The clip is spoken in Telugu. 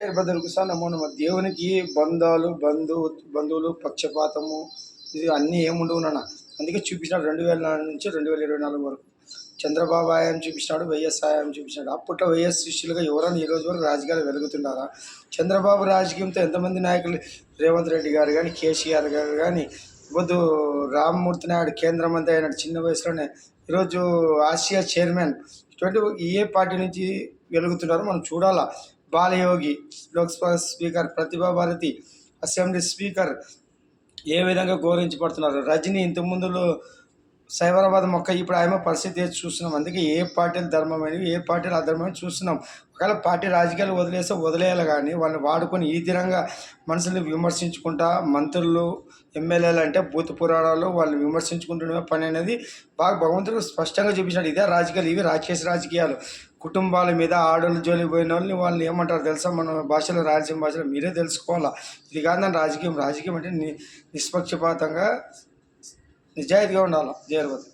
బదులుకు సార్ నమో నమ దేవునికి బంధాలు బంధు బంధువులు పక్షపాతము ఇది అన్నీ ఏముండవు నాన్న. అందుకే చూపించినాడు రెండు వేల నాలుగు నుంచి రెండు వేల ఇరవై నాలుగు వరకు. చంద్రబాబు ఆయం చూపించినాడు వైఎస్ ఆయం చూపించినాడు. అప్పట్లో వైఎస్ శిష్యులుగా ఎవరైనా ఈ రోజు వరకు రాజకీయాలు వెలుగుతున్నారా? చంద్రబాబు రాజకీయంతో ఎంతమంది నాయకులు? రేవంత్ రెడ్డి గారు కానీ కేసీఆర్ గారు కానీ బొద్దు రామ్మూర్తి నాయుడు కేంద్ర మంత్రి అయినాడు చిన్న వయసులోనే. ఈరోజు ఆసియా చైర్మన్. ఇటువంటి ఏ పార్టీ నుంచి వెలుగుతున్నారో మనం చూడాలా. Balayogi Lok Sabha speaker Pratibha Bharati assembly speaker ఏ విధంగా గౌరవించబడుతున్నారు? రజనీ ఇంతకుముందులో సైబరాబాద్ మొక్క ఇప్పుడు ఆమె పరిస్థితి చూస్తున్నాం? అందుకే ఏ పార్టీలు ధర్మమైనవి ఏ పార్టీలు అధర్మమైనవి చూస్తున్నాం. ఒకవేళ పార్టీ రాజకీయాలు వదిలేస్తే వదిలేయాలి కానీ వాళ్ళని వాడుకొని ఈ తీరంగా మనుషుల్ని విమర్శించుకుంటా మంత్రులు ఎమ్మెల్యేలు అంటే భూత పురాణాలు వాళ్ళని విమర్శించుకుంటున్న పని అనేది బాగా భగవంతుడు స్పష్టంగా చూపించాడు. ఇదే రాజకీయాలు ఇవి రాక్షస రాజకీయాలు. కుటుంబాల మీద ఆడవాళ్ళు జోలి పోయిన వాళ్ళని వాళ్ళని ఏమంటారు తెలుసా? మన భాషలో రాయలసీమ భాషలో మీరే తెలుసుకోవాలా? ఇది కాదని రాజకీయం. రాజకీయం అంటే ని నిష్పక్షపాతంగా నిజాయితీగా ఉండాలి జయర్వతి